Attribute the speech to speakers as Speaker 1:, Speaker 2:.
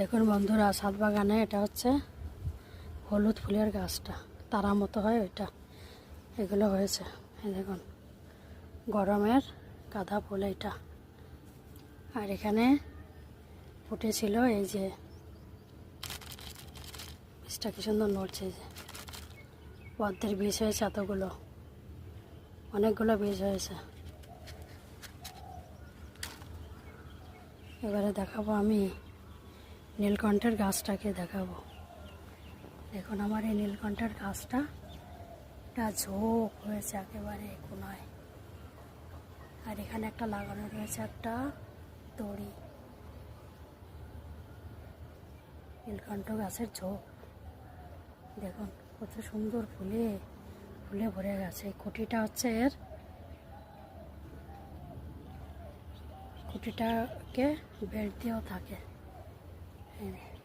Speaker 1: দেখুন বন্ধুরা, সাত বাগানে এটা হচ্ছে হলুদ ফুলের গাছটা, তারা মতো হয় ওইটা। এগুলো হয়েছে দেখুন, গরমের গাঁদা ফুল এটা আর এখানে ফুটেছিল এই যে, বীজটা কি সুন্দর নড়ছে যে, পদ্মের বীজ হয়েছে এতগুলো, অনেকগুলো বীজ হয়েছে। এবারে দেখাবো আমি নীলকণ্ঠের গাছটাকে দেখাবো। দেখুন আমার এই নীলকণ্ঠের গাছটা একটা ঝোঁক হয়েছে একেবারে কোনায় আর এখানে একটা লাগানো রয়েছে একটা দড়ি। নীলকণ্ঠ গাছের ঝোঁক দেখুন কত সুন্দর ফুলে ফুলে ভরে গেছে। খুঁটিটা হচ্ছে এর খুঁটিটাকে বেল্ট দিয়েও থাকে। এই যে।